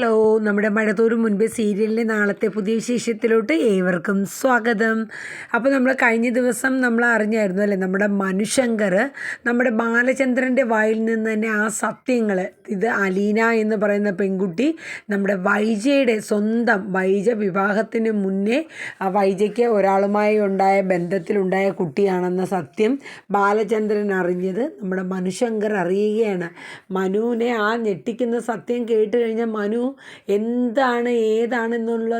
Hello നമ്മുടെ മഴതോറും മുൻപേ സീരിയലിന്റെ നാളത്തെ പുതിയ വിശേഷത്തിലോട്ട് ഏവർക്കും സ്വാഗതം. അപ്പോൾ നമ്മൾ കഴിഞ്ഞ ദിവസം നമ്മൾ അറിഞ്ഞായിരുന്നു അല്ലേ നമ്മുടെ മനുശങ്കർ നമ്മുടെ ബാലചന്ദ്രന്റെ വായിൽ നിന്ന് തന്നെ ആ സത്യങ്ങൾ ഇത് അലീന എന്ന് പറയുന്ന പെൺകുട്ടി നമ്മുടെ വൈജയുടെ സ്വന്തം വൈജ വിവാഹത്തിന് മുന്നേ ആ വൈജയ്ക്ക് ഒരാളുമായി ഉണ്ടായ ബന്ധത്തിലുണ്ടായ കുട്ടിയാണെന്ന സത്യം ബാലചന്ദ്രൻ അറിഞ്ഞത്. നമ്മുടെ മനുശങ്കർ അറിയുകയാണ്. മനുവിനെ ആ ഞെട്ടിക്കുന്ന സത്യം കേട്ട് കഴിഞ്ഞാൽ മനു എന്താണ് ഏതാണെന്നുള്ള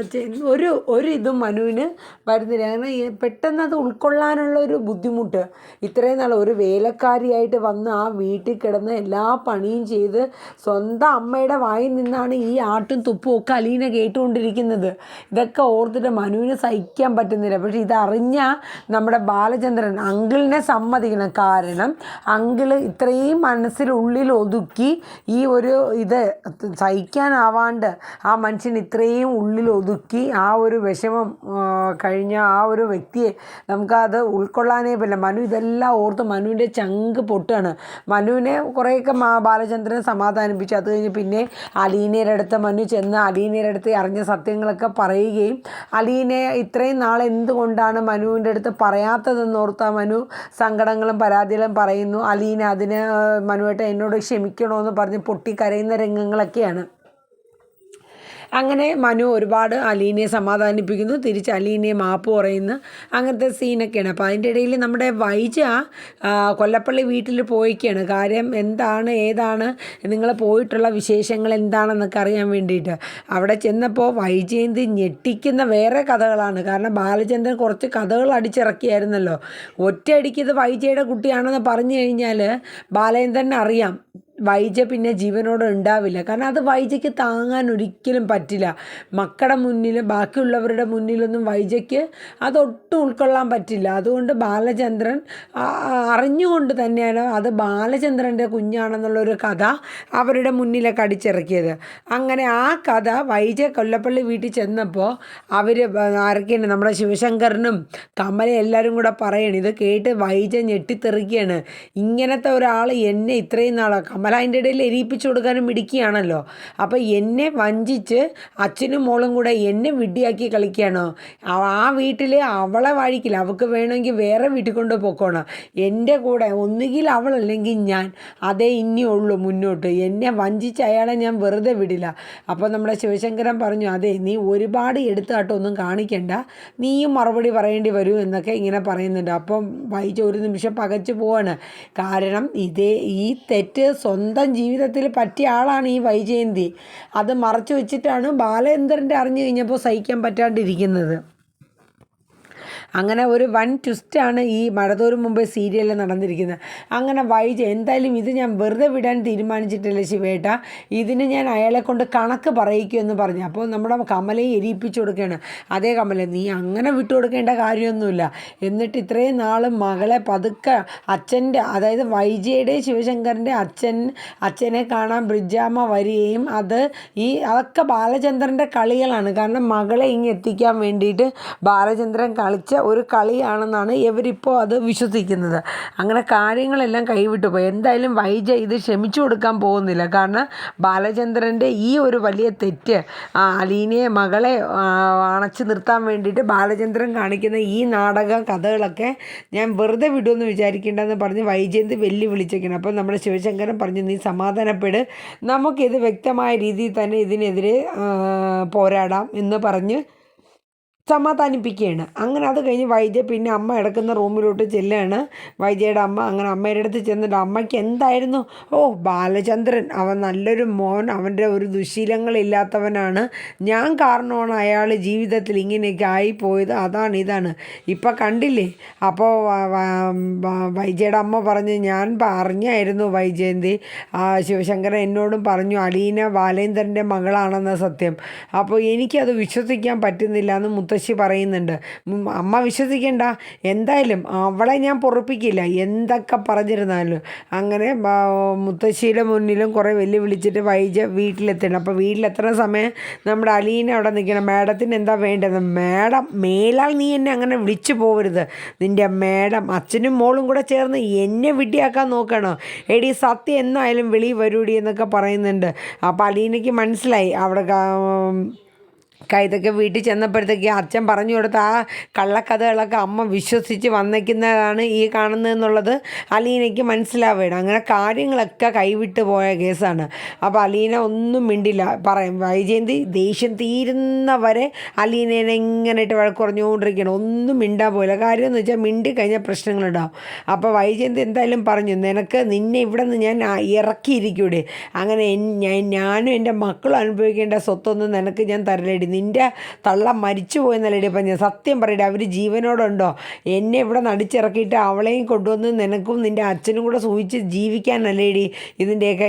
ഒരു ഒരു ഇതും മനുവിന് വരുന്നില്ല. കാരണം പെട്ടെന്ന് അത് ഉൾക്കൊള്ളാനുള്ള ഒരു ബുദ്ധിമുട്ട്. ഇത്രയും നാൾ ഒരു വേലക്കാരിയായിട്ട് വന്ന് ആ വീട്ടിൽ കിടന്ന് എല്ലാ പണിയും ചെയ്ത് സ്വന്തം അമ്മയുടെ വായിൽ നിന്നാണ് ഈ ആട്ടും തുപ്പും ഒക്കെ അലീന കേട്ടുകൊണ്ടിരിക്കുന്നത്. ഇതൊക്കെ ഓർത്തിട്ട് മനുവിന് സഹിക്കാൻ പറ്റുന്നില്ല. പക്ഷെ ഇതറിഞ്ഞ നമ്മുടെ ബാലചന്ദ്രൻ അങ്കിളിനെ സമ്മതിക്കണം. കാരണം അങ്കിൾ ഇത്രയും മനസ്സിലുള്ളിൽ ഒതുക്കി ഈ ഒരു ഇത് സഹിക്കാനാവാണ്ട് ആ മനുഷ്യൻ ഇത്രയും ഉള്ളിൽ ഒതുക്കി ആ ഒരു വിഷമം കഴിഞ്ഞ ആ ഒരു വ്യക്തിയെ നമുക്കത് ഉൾക്കൊള്ളാനേ പറ്റില്ല. മനു ഇതെല്ലാം ഓർത്ത് മനുവിന്റെ ചങ്ക് പൊട്ടാണ് മനുവിനെ കുറേയൊക്കെ ബാലചന്ദ്രൻ സമാധാനിപ്പിച്ചു. അത് കഴിഞ്ഞ് പിന്നെ അലീനയുടെ അടുത്ത് മനു ചെന്ന് അലീനയുടെ അടുത്ത് അറിഞ്ഞ സത്യങ്ങളൊക്കെ പറയുകയും അലീനെ ഇത്രയും നാൾ എന്തുകൊണ്ടാണ് മനുവിന്റെ അടുത്ത് പറയാത്തതെന്ന് ആ മനു സങ്കടങ്ങളും പരാതികളും പറയുന്നു. അലീന അതിന് മനുവേട്ട എന്നോട് ക്ഷമിക്കണമെന്ന് പറഞ്ഞ് പൊട്ടി കരയുന്ന രംഗങ്ങളൊക്കെയാണ്. അങ്ങനെ മനു ഒരുപാട് അലീനയെ സമാധാനിപ്പിക്കുന്നു തിരിച്ച് അലീനയെ മാപ്പ് പറയുന്നു. അങ്ങനത്തെ സീനൊക്കെയാണ്. അപ്പോൾ അതിന്റെ ഇടയിൽ നമ്മുടെ വൈജ കൊല്ലപ്പള്ളി വീട്ടിൽ പോയിക്കാണ്. കാര്യം എന്താണ് ഏതാണ് നിങ്ങൾ പോയിട്ടുള്ള വിശേഷങ്ങൾ എന്താണെന്നൊക്കെ അറിയാൻ വേണ്ടിയിട്ട്. അവിടെ ചെന്നപ്പോൾ വൈജയന്തി ഞെട്ടിക്കുന്ന വേറെ കഥകളാണ്. കാരണം ബാലചന്ദ്രൻ കുറച്ച് കഥകൾ അടിച്ചിറക്കിയായിരുന്നല്ലോ. ഒറ്റയടിക്ക് ഇത് വൈജയുടെ കുട്ടിയാണെന്ന് പറഞ്ഞു കഴിഞ്ഞാൽ ബാലേന്ദ്രൻ അറിയാം. വൈജ പിന്നെ ജീവനോടെ ഉണ്ടാവില്ല. കാരണം അത് വൈജയ്ക്ക് താങ്ങാൻ ഒരിക്കലും പറ്റില്ല. മക്കളുടെ മുന്നിൽ ബാക്കിയുള്ളവരുടെ മുന്നിലൊന്നും വൈജയ്ക്ക് അതൊട്ടും ഉൾക്കൊള്ളാൻ പറ്റില്ല. അതുകൊണ്ട് ബാലചന്ദ്രൻ അറിഞ്ഞുകൊണ്ട് തന്നെയാണ് അത് ബാലചന്ദ്രന്റെ കുഞ്ഞാണെന്നുള്ളൊരു കഥ അവരുടെ മുന്നിലൊക്കെ അടിച്ചിറക്കിയത്. അങ്ങനെ ആ കഥ വൈജ കൊല്ലപ്പള്ളി വീട്ടിൽ ചെന്നപ്പോൾ അവർ ആരൊക്കെയാണ് നമ്മുടെ ശിവശങ്കറിനും കമല എല്ലാവരും കൂടെ പറയണം. ഇത് കേട്ട് വൈജ ഞെട്ടിത്തെറിക്കുകയാണ്. ഇങ്ങനത്തെ ഒരാൾ എന്നെ ഇത്രയും നാളോ കമല അതിന്റെ ഇടയിൽ എരിയിപ്പിച്ചു കൊടുക്കാനും മിടിക്കുകയാണല്ലോ അപ്പോൾ എന്നെ വഞ്ചിച്ച് അച്ഛനും മോളും കൂടെ എന്നെ വിഡ്ഡിയാക്കി കളിക്കുകയാണോ? ആ- വീട്ടിൽ അവളെ വാഴിക്കില്ല അവൾക്ക് വേണമെങ്കിൽ വേറെ വീട്ടിൽ കൊണ്ട് പോക്കോണം. എന്റെ കൂടെ ഒന്നുകിൽ അവൾ അല്ലെങ്കിൽ ഞാൻ. അതേ ഇനി ഉള്ളൂ മുന്നോട്ട്. എന്നെ വഞ്ചിച്ച് അയാളെ ഞാൻ വെറുതെ വിടില്ല. അപ്പോൾ നമ്മുടെ ശിവശങ്കരൻ പറഞ്ഞു അതെ നീ ഒരുപാട് എടുത്താട്ടൊന്നും കാണിക്കണ്ട. നീയും മറുപടി പറയേണ്ടി വരൂ എന്നൊക്കെ ഇങ്ങനെ പറയുന്നുണ്ട്. അപ്പം വൈജ ഒരു നിമിഷം പകച്ചു പോവാണ്. കാരണം ഇതേ ഈ തെറ്റ് സ്വന്തം ജീവിതത്തിൽ പറ്റിയ ആളാണ് ഈ വൈജയന്തി. അത് മറച്ചു വെച്ചിട്ടാണ് ബാലേന്ദ്രന്റെ അറിഞ്ഞു കഴിഞ്ഞപ്പോൾ സഹിക്കാൻ പറ്റാണ്ടിരിക്കുന്നത്. അങ്ങനെ ഒരു വൺ ട്വിസ്റ്റാണ് ഈ മഴതോറും മുമ്പ് സീരിയലിൽ നടന്നിരിക്കുന്നത്. അങ്ങനെ വൈജ എന്തായാലും ഇത് ഞാൻ വെറുതെ വിടാൻ തീരുമാനിച്ചിട്ടില്ല ശിവേട്ട. ഇതിന് ഞാൻ അയാളെ കൊണ്ട് കണക്ക് പറയിക്കുമെന്ന് പറഞ്ഞു. അപ്പോൾ നമ്മുടെ കമലയെ എരിയിപ്പിച്ചു കൊടുക്കുകയാണ്. അതേ കമല നീ അങ്ങനെ വിട്ടു കൊടുക്കേണ്ട കാര്യമൊന്നുമില്ല. എന്നിട്ട് ഇത്രയും നാൾ മകളെ പതുക്കെ അച്ഛന്റെ അതായത് വൈജയുടെ ശിവശങ്കറിന്റെ അച്ഛൻ അച്ഛനെ കാണാൻ ബ്രിജാമ്മ വരികയും അത് ഈ അതൊക്കെ ബാലചന്ദ്രന്റെ കളികളാണ്. കാരണം മകളെ ഇങ്ങ് എത്തിക്കാൻ വേണ്ടിയിട്ട് ബാലചന്ദ്രൻ കളിച്ച ഒരു കളിയാണെന്നാണ് ഇവരിപ്പോൾ അത് വിശ്വസിക്കുന്നത്. അങ്ങനെ കാര്യങ്ങളെല്ലാം കൈവിട്ടു പോയി. എന്തായാലും വൈജ ഇത് ക്ഷമിച്ചു കൊടുക്കാൻ പോകുന്നില്ല. കാരണം ബാലചന്ദ്രന്റെ ഈ ഒരു വലിയ തെറ്റ് അലീനയെ മകളെ അണച്ചു നിർത്താൻ വേണ്ടിയിട്ട് ബാലചന്ദ്രൻ കാണിക്കുന്ന ഈ നാടക കഥകളൊക്കെ ഞാൻ വെറുതെ വിടുമെന്ന് വിചാരിക്കേണ്ടെന്ന് പറഞ്ഞ് വൈജയന്ത് വെല്ലു വിളിച്ചേക്കണം അപ്പോൾ നമ്മുടെ ശിവശങ്കരൻ പറഞ്ഞു നീ സമാധാനപ്പെട്. നമുക്കിത് വ്യക്തമായ രീതിയിൽ തന്നെ ഇതിനെതിരെ പോരാടാം എന്ന് പറഞ്ഞ് സമാധാനിപ്പിക്കുകയാണ്. അങ്ങനെ അത് കഴിഞ്ഞ് വൈദ്യ പിന്നെ അമ്മ കിടക്കുന്ന റൂമിലോട്ട് ചെല്ലുകയാണ്. വൈദ്യയുടെ അമ്മ അങ്ങനെ അമ്മയുടെ അടുത്ത് ചെന്നിട്ട് അമ്മയ്ക്ക് എന്തായിരുന്നു? ഓ ബാലചന്ദ്രൻ. അവൻ നല്ലൊരു മോൻ. അവന്റെ ഒരു ദുശീലങ്ങളില്ലാത്തവനാണ്. ഞാൻ കാരണമാണ് അയാൾ ജീവിതത്തിൽ ഇങ്ങനെയൊക്കെ ആയിപ്പോയത്. അതാണ് ഇതാണ്. ഇപ്പം കണ്ടില്ലേ? അപ്പോൾ വൈജയുടെ അമ്മ പറഞ്ഞ് ഞാൻ പറഞ്ഞായിരുന്നു വൈജയന്തി ശിവശങ്കരൻ എന്നോടും പറഞ്ഞു അലീന ബാലേന്ദ്രന്റെ മകളാണെന്ന സത്യം. അപ്പോൾ എനിക്കത് വിശ്വസിക്കാൻ പറ്റുന്നില്ല എന്ന് മുത്തശ്ശി മുത്തശ്ശി പറയുന്നുണ്ട്. അമ്മ വിശ്വസിക്കണ്ട. എന്തായാലും അവളെ ഞാൻ പൊറപ്പിക്കില്ല. എന്തൊക്കെ പറഞ്ഞിരുന്നാലും. അങ്ങനെ മുത്തശ്ശിയുടെ മുന്നിലും കുറേ വെല്ലുവിളിച്ചിട്ട് വൈജ വീട്ടിലെത്തണം. അപ്പോൾ വീട്ടിലെത്തുന്ന സമയം നമ്മുടെ അലീന അവിടെ നിൽക്കണം. മാഡത്തിന് എന്താ വേണ്ടത്? മാഡം മേലാൽ നീ എന്നെ അങ്ങനെ വിളിച്ചു പോകരുത് നിന്റെ മാഡം അച്ഛനും മോളും കൂടെ ചേർന്ന് എന്നെ വിട്ടിയാക്കാൻ നോക്കണോ? എടി സത്യം എന്നായാലും വെളി വരൂടി എന്നൊക്കെ പറയുന്നുണ്ട്. അപ്പോൾ അലീനയ്ക്ക് മനസ്സിലായി. അവിടെ കൈതൊക്കെ വീട്ടിൽ ചെന്നപ്പോഴത്തേക്ക് അച്ഛൻ പറഞ്ഞു കൊടുത്ത ആ കള്ളക്കഥകളൊക്കെ അമ്മ വിശ്വസിച്ച് വന്നേക്കുന്നതാണ് ഈ കാണുന്നത് എന്നുള്ളത് അലീനയ്ക്ക് മനസ്സിലാവുകയാണ്. അങ്ങനെ കാര്യങ്ങളൊക്കെ കൈവിട്ട് പോയ കേസാണ്. അപ്പോൾ അലീന ഒന്നും മിണ്ടില്ല. പറയും വൈജയന്തി ദേഷ്യം തീരുന്നവരെ അലീനേനെ ഇങ്ങനെ ഇട്ട് വഴക്ക് കുറഞ്ഞുകൊണ്ടിരിക്കണം ഒന്നും മിണ്ടാൻ പോയില്ല കാര്യം എന്ന് വെച്ചാൽ മിണ്ടി കഴിഞ്ഞാൽ പ്രശ്നങ്ങളുണ്ടാവും. അപ്പോൾ വൈജയന്തി എന്തായാലും പറഞ്ഞു നിനക്ക് നിന്നെ ഇവിടെ നിന്ന് ഞാൻ ഇറക്കിയിരിക്കൂടെ. അങ്ങനെ ഞാൻ- ഞാനും എന്റെ മക്കളും അനുഭവിക്കേണ്ട സ്വത്തൊന്നും നിനക്ക് ഞാൻ തരലേടി. നിന്റെ തള്ള മരിച്ചു പോയെന്നല്ലേടി ഞാൻ സത്യം പറയട്ടെ അവർ ജീവനോടുണ്ടോ? എന്നെ ഇവിടെ നടിച്ചിറക്കിയിട്ട് അവളെയും കൊണ്ടുവന്ന് നിനക്കും നിന്റെ അച്ഛനും കൂടെ സൂചിച്ച് ജീവിക്കാനല്ലേടി ഇതിന്റെയൊക്കെ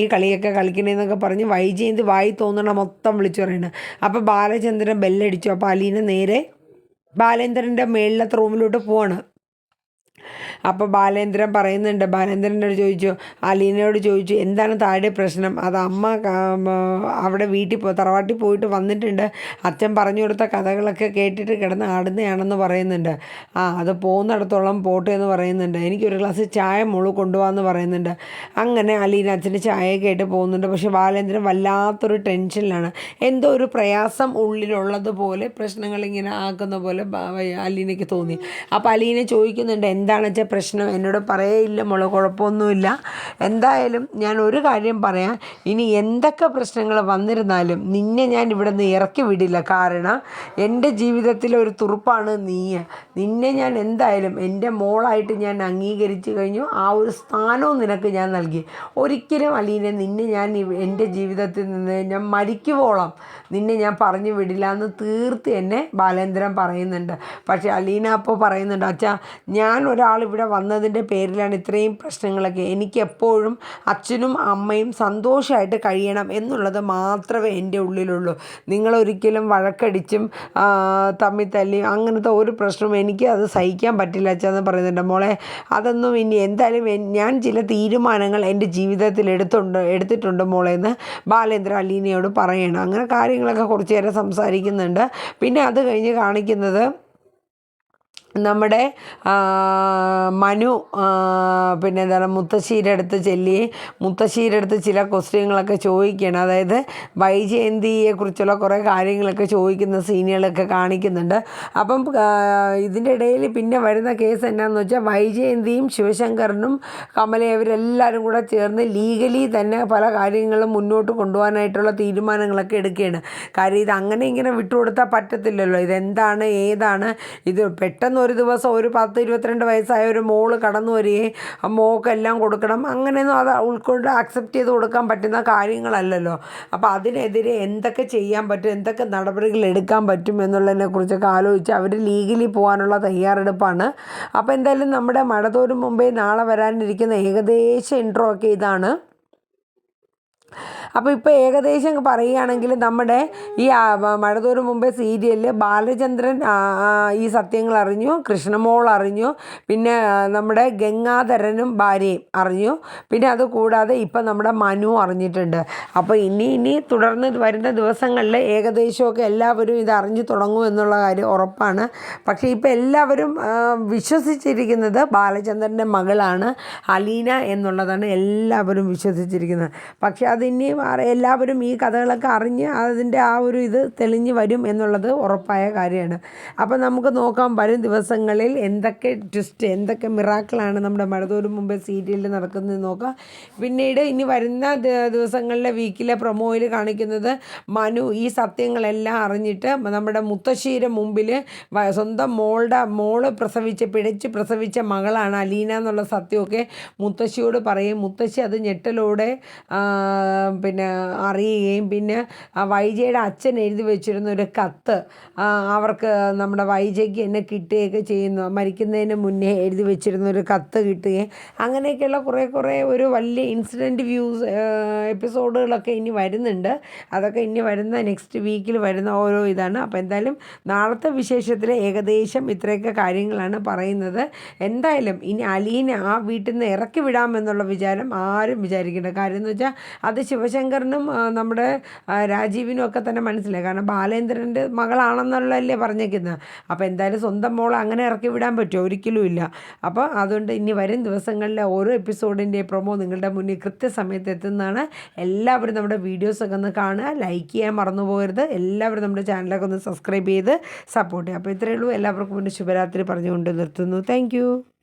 ഈ കളിയൊക്കെ കളിക്കണേന്നൊക്കെ പറഞ്ഞ് വൈജയന്തി വായി തോന്നണ മൊത്തം വിളിച്ചു പറയണ. അപ്പോൾ ബാലചന്ദ്രൻ ബെല്ലടിച്ചു. അപ്പോൾ അലീന നേരെ ബാലേന്ദ്രന്റെ മേളിലത്തെ റൂമിലോട്ട് പോവാണ്. അപ്പോൾ ബാലേന്ദ്രൻ പറയുന്നുണ്ട്. ബാലേന്ദ്രനോട് ചോദിച്ചു അലീനയോട് ചോദിച്ചു എന്താണ് താഴെ പ്രശ്നം? അത് അമ്മ അവിടെ വീട്ടിൽ പോ തറവാട്ടിൽ പോയിട്ട് വന്നിട്ടുണ്ട്. അച്ഛൻ പറഞ്ഞു കൊടുത്ത കഥകളൊക്കെ കേട്ടിട്ട് കിടന്ന് ആടുന്നതാണെന്ന് പറയുന്നുണ്ട്. ആ അത് പോകുന്നിടത്തോളം പോട്ടെ എന്ന് പറയുന്നുണ്ട്. എനിക്കൊരു ഗ്ലാസ് ചായ മുളു കൊണ്ടുപോകാമെന്ന് പറയുന്നുണ്ട്. അങ്ങനെ അലീന അച്ഛന് ചായ കേട്ട് പോകുന്നുണ്ട്. പക്ഷേ ബാലേന്ദ്രൻ വല്ലാത്തൊരു ടെൻഷനിലാണ്. എന്തോ ഒരു പ്രയാസം ഉള്ളിലുള്ളതുപോലെ പ്രശ്നങ്ങൾ ഇങ്ങനെ ആക്കുന്ന പോലെ അലീനയ്ക്ക് തോന്നി. അപ്പോൾ അലീന ചോദിക്കുന്നുണ്ട് വെച്ചാൽ പ്രശ്നം. എന്നോട് പറയേയില്ല മോളെ കുഴപ്പമൊന്നുമില്ല. എന്തായാലും ഞാൻ ഒരു കാര്യം പറയാം. ഇനി എന്തൊക്കെ പ്രശ്നങ്ങൾ വന്നിരുന്നാലും നിന്നെ ഞാൻ ഇവിടെ നിന്ന് ഇറക്കി വിടില്ല. കാരണം എന്റെ ജീവിതത്തിലെ ഒരു തുറുപ്പാണ് നീ നിന്നെ ഞാൻ എന്തായാലും എന്റെ മോളായിട്ട് ഞാൻ അംഗീകരിച്ചു കഴിഞ്ഞു. ആ ഒരു സ്ഥാനവും നിനക്ക് ഞാൻ നൽകി. ഒരിക്കലും അലീനെ നിന്നെ ഞാൻ എന്റെ ജീവിതത്തിൽ നിന്ന് ഞാൻ മരിക്കുവോളം നിന്നെ ഞാൻ പറഞ്ഞു വിടില്ല എന്ന് തീർത്ത് എന്നെ ബാലേന്ദ്രൻ പറയുന്നുണ്ട്. പക്ഷേ അലീന അപ്പോൾ പറയുന്നുണ്ട് അച്ഛാ ഞാൻ ഒരാൾ ഇവിടെ വന്നതിന്റെ പേരിലാണ് ഇത്രയും പ്രശ്നങ്ങളൊക്കെ. എനിക്ക് എപ്പോഴും അച്ഛനും അമ്മയും സന്തോഷമായിട്ട് കഴിയണം എന്നുള്ളത് മാത്രമേ എന്റെ ഉള്ളിലുള്ളൂ. നിങ്ങളൊരിക്കലും വഴക്കടിച്ചും തമ്മിൽ തല്ലി അങ്ങനത്തെ ഒരു പ്രശ്നവും എനിക്ക് അത് സഹിക്കാൻ പറ്റില്ല അച്ഛാന്ന് പറയുന്നുണ്ട്. മോളെ അതൊന്നും ഇനി എന്തായാലും ഞാൻ ചില തീരുമാനങ്ങൾ എന്റെ ജീവിതത്തിൽ എടുത്തുണ്ട് എടുത്തിട്ടുണ്ട് മോളെ എന്ന് ബാലേന്ദ്ര അലീനയോട് പറയണം. അങ്ങനെ കാര്യങ്ങളൊക്കെ കുറച്ച് നേരം സംസാരിക്കുന്നുണ്ട്. പിന്നെ അത് കഴിഞ്ഞ് കാണിക്കുന്നത് നമ്മുടെ മനു പിന്നെ എന്താണ് മുത്തശ്ശീരുടെ അടുത്ത് ചെല്ലി മുത്തശ്ശീരുടെ അടുത്ത് ചില ക്വസ്റ്റ്യങ്ങളൊക്കെ ചോദിക്കുകയാണ്. അതായത് വൈജയന്തിയെക്കുറിച്ചുള്ള കുറേ കാര്യങ്ങളൊക്കെ ചോദിക്കുന്ന സീനുകളൊക്കെ കാണിക്കുന്നുണ്ട്. അപ്പം ഇതിന്റെ ഇടയിൽ പിന്നെ വരുന്ന കേസ് എന്നാന്ന് വെച്ചാൽ വൈജയന്തിയും ശിവശങ്കറിനും കമലയും ഇവരെല്ലാവരും കൂടെ ചേർന്ന് ലീഗലി തന്നെ പല കാര്യങ്ങളും മുന്നോട്ട് കൊണ്ടുപോകാനായിട്ടുള്ള തീരുമാനങ്ങളൊക്കെ എടുക്കുകയാണ്. കാര്യം ഇത് അങ്ങനെ ഇങ്ങനെ വിട്ടുകൊടുത്താൽ പറ്റത്തില്ലല്ലോ. ഇതെന്താണ് ഏതാണ് ഇത് പെട്ടെന്ന് ഒരു ദിവസം ഒരു പത്ത് ഇരുപത്തിരണ്ട് വയസ്സായ ഒരു മോൾ കടന്നു വരികയും മോക്കെല്ലാം കൊടുക്കണം. അങ്ങനെയൊന്നും അത് ഉൾക്കൊണ്ട് അക്സെപ്റ്റ് ചെയ്ത് കൊടുക്കാൻ പറ്റുന്ന കാര്യങ്ങളല്ലല്ലോ. അപ്പോൾ അതിനെതിരെ എന്തൊക്കെ ചെയ്യാൻ പറ്റും എന്തൊക്കെ നടപടികൾ എടുക്കാൻ പറ്റും എന്നുള്ളതിനെക്കുറിച്ചൊക്കെ ആലോചിച്ച് അവർ ലീഗലി പോകാനുള്ള തയ്യാറെടുപ്പാണ്. അപ്പോൾ എന്തായാലും നമ്മുടെ മഴതോരും മുമ്പേ നാളെ വരാനിരിക്കുന്ന ഏകദേശ ഇൻട്രോ ഒക്കെ ഇതാണ്. അപ്പോൾ ഇപ്പോൾ ഏകദേശം പറയുകയാണെങ്കിൽ നമ്മുടെ ഈ മഴതോറും മുമ്പേ സീരിയലിൽ ബാലചന്ദ്രൻ ഈ സത്യങ്ങൾ അറിഞ്ഞു കൃഷ്ണമോൾ അറിഞ്ഞു പിന്നെ നമ്മുടെ ഗംഗാധരനും ഭാര്യയും അറിഞ്ഞു പിന്നെ അത് കൂടാതെ ഇപ്പം നമ്മുടെ മനു അറിഞ്ഞിട്ടുണ്ട്. അപ്പോൾ ഇനി ഇനി തുടർന്ന് വരുന്ന ദിവസങ്ങളിൽ ഏകദേശമൊക്കെ എല്ലാവരും ഇത് അറിഞ്ഞു തുടങ്ങും എന്നുള്ള കാര്യം ഉറപ്പാണ്. പക്ഷേ ഇപ്പോൾ എല്ലാവരും വിശ്വസിച്ചിരിക്കുന്നത് ബാലചന്ദ്രന്റെ മകളാണ് അലീന എന്നുള്ളതാണ് എല്ലാവരും വിശ്വസിച്ചിരിക്കുന്നത്. പക്ഷേ അതിനി എല്ലാവരും ഈ കഥകളൊക്കെ അറിഞ്ഞ് അതിന്റെ ആ ഒരു ഇത് തെളിഞ്ഞ് വരും എന്നുള്ളത് ഉറപ്പായ കാര്യമാണ്. അപ്പോൾ നമുക്ക് നോക്കാം വരും ദിവസങ്ങളിൽ എന്തൊക്കെ ട്വിസ്റ്റ് എന്തൊക്കെ മിറാക്കിളാണ് നമ്മുടെ മഴതോരും മുമ്പ് സീരിയലിൽ നടക്കുന്നത് നോക്കാം. പിന്നീട് ഇനി വരുന്ന ദിവസങ്ങളിലെ വീക്കിലെ പ്രൊമോയിൽ കാണിക്കുന്നത് മനു ഈ സത്യങ്ങളെല്ലാം അറിഞ്ഞിട്ട് നമ്മുടെ മുത്തശ്ശിയുടെ മുമ്പിൽ സ്വന്തം മോളുടെ മോൾ പ്രസവിച്ച് പിഴച്ച് പ്രസവിച്ച മകളാണ് അലീന എന്നുള്ള സത്യമൊക്കെ മുത്തശ്ശിയോട് പറയും. മുത്തശ്ശി അത് ഞെട്ടലോടെ പിന്നെ അറിയുകയും പിന്നെ വൈജയുടെ അച്ഛൻ എഴുതി വെച്ചിരുന്ന ഒരു കത്ത് അവർക്ക് നമ്മുടെ വൈജയ്ക്ക് എന്നെ കിട്ടുകയൊക്കെ ചെയ്യുന്നു മരിക്കുന്നതിന് മുന്നേ എഴുതി വെച്ചിരുന്ന ഒരു കത്ത് കിട്ടുകയും അങ്ങനെയൊക്കെയുള്ള കുറേ കുറേ ഒരു വലിയ ഇൻസിഡന്റ് വ്യൂസ് എപ്പിസോഡുകളൊക്കെ ഇനി വരുന്നുണ്ട്. അതൊക്കെ ഇനി വരുന്ന നെക്സ്റ്റ് വീക്കിൽ വരുന്ന ഓരോ ഇതാണ്. അപ്പോൾ എന്തായാലും നാളത്തെ വിശേഷത്തിൽ ഏകദേശം ഇത്രയൊക്കെ കാര്യങ്ങളാണ് പറയുന്നത്. എന്തായാലും ഇനി അലീനെ ആ വീട്ടിൽ നിന്ന് ഇറക്കി വിടാമെന്നുള്ള വിചാരം ആരും വിചാരിക്കേണ്ട. കാര്യം എന്ന് വെച്ചാൽ അത് ശിവശങ്കറിനും ആ, നമ്മുടെ രാജീവിനും ഒക്കെ തന്നെ മനസ്സിലായി. കാരണം ബാലേന്ദ്രന്റെ മകളാണെന്നുള്ളതല്ലേ പറഞ്ഞേക്കുന്നത് അപ്പോൾ എന്തായാലും സ്വന്തം മോൾ അങ്ങനെ ഇറക്കി വിടാൻ പറ്റുമോ? ഒരിക്കലും ഇല്ല. അപ്പോൾ അതുകൊണ്ട് ഇനി വരും ദിവസങ്ങളിലെ ഓരോ എപ്പിസോഡിന്റെ പ്രൊമോ നിങ്ങളുടെ മുന്നിൽ കൃത്യസമയത്ത് എത്തുന്നതാണ്. എല്ലാവരും നമ്മുടെ വീഡിയോസൊക്കെ ഒന്ന് കാണുക. ലൈക്ക് ചെയ്യാൻ മറന്നു പോകരുത്. എല്ലാവരും നമ്മുടെ ചാനലൊക്കെ ഒന്ന് സബ്സ്ക്രൈബ് ചെയ്ത് സപ്പോർട്ട് ചെയ്യുക. അപ്പോൾ ഇത്രയേ ഉള്ളൂ. എല്ലാവർക്കും മുന്നേ ശുഭരാത്രി പറഞ്ഞുകൊണ്ട് നിർത്തുന്നു. താങ്ക്